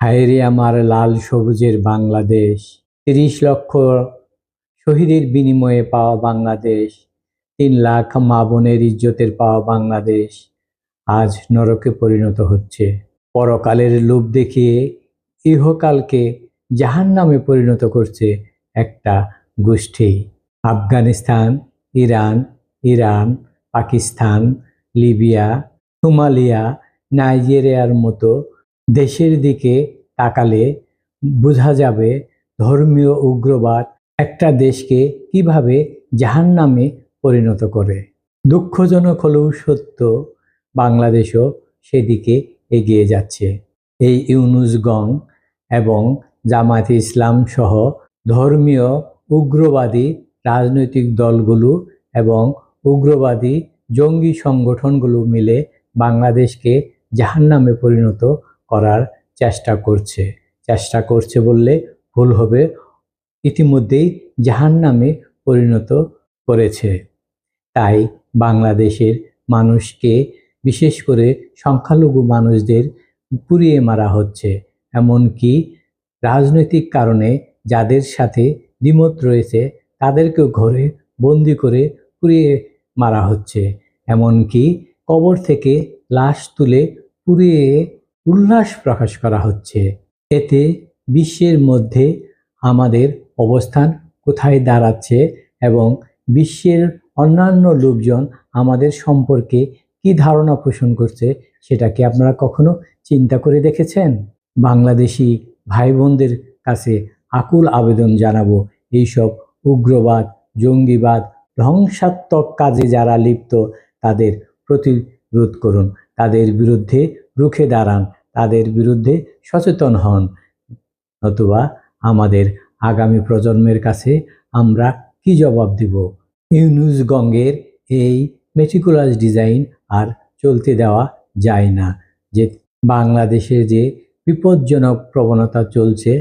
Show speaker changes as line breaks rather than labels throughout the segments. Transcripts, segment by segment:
হায়রে আমার লাল সবুজের বাংলাদেশ। তিরিশ লক্ষ শহীদের বিনিময়ে পাওয়া বাংলাদেশ। তিন লাখ মা বোনের ইজ্জতের পাওয়া বাংলাদেশ। আজ নরকে পরিণত হচ্ছে। পরকালের লোভ দেখিয়ে ইহকালকে জাহান নামে পরিণত করছে একটা গোষ্ঠী। Afghanistan, Iran Iran, Pakistan, Libya, Somalia, নাইজেরিয়ার মতো দেশের দিকে তাকালে বোঝা যাবে ধর্মীয় উগ্রবাদ একটা দেশকে কীভাবে জাহান্নামে পরিণত করে। দুঃখজনক হলেও সত্য, বাংলাদেশও সেদিকে এগিয়ে যাচ্ছে। এই ইউনুসগং এবং জামাত ইসলাম সহ ধর্মীয় উগ্রবাদী রাজনৈতিক দলগুলো এবং উগ্রবাদী জঙ্গি সংগঠনগুলো মিলে বাংলাদেশকে জাহান্নামে পরিণত করার চেষ্টা করছে। চেষ্টা করছে বললে ভুল হবে। ইতিমধ্যেই জাহান্নামে পরিণত করেছে। তাই বাংলাদেশের মানুষকে, বিশেষ করে সংখ্যালঘু মানুষদের পুড়িয়ে মারা হচ্ছে। এমনকি রাজনৈতিক কারণে যাদের সাথে দ্বিমত রয়েছে, তাদেরকেও ঘরে বন্দি করে পুড়িয়ে মারা হচ্ছে। এমনকি কবর থেকে লাশ তুলে পুড়িয়ে উল্লাস প্রকাশ করা হচ্ছে। এতে বিশ্বের মধ্যে আমাদের অবস্থান কোথায় দাঁড়াচ্ছে এবং বিশ্বের অন্যান্য লোকজন আমাদের সম্পর্কে কি ধারণা পোষণ করছে সেটা কি আপনারা কখনো চিন্তা করে দেখেছেন? বাংলাদেশি ভাই বোনদের কাছে আকুল আবেদন জানাব, এইসব উগ্রবাদ, জঙ্গিবাদ, ধ্বংসাত্মক কাজে যারা লিপ্ত, তাদের প্রতিরোধ করুন। তাদের বিরুদ্ধে রুখে দাঁড়ান, তাদের বিরুদ্ধে সচেতন হন। নতুবা আমাদের আগামী প্রজন্মের কাছে আমরা কি জবাব দিব? ইউনুস গঙ্গের এই মেটিকুলাস ডিজাইন আর চলতে দেওয়া যায় না। যে বাংলাদেশে যে বিপজ্জনক প্রবণতা চলছে,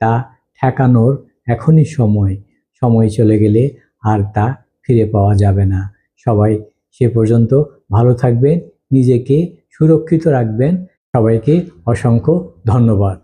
তা ঠেকানোর এখনই সময়। সময় চলে গেলে আর তা ফিরে পাওয়া যাবে না। সবাই সে পর্যন্ত ভালো থাকবেন। নিজেকে সুরক্ষিত রাখবেন। সবাইকে অসংখ্য ধন্যবাদ।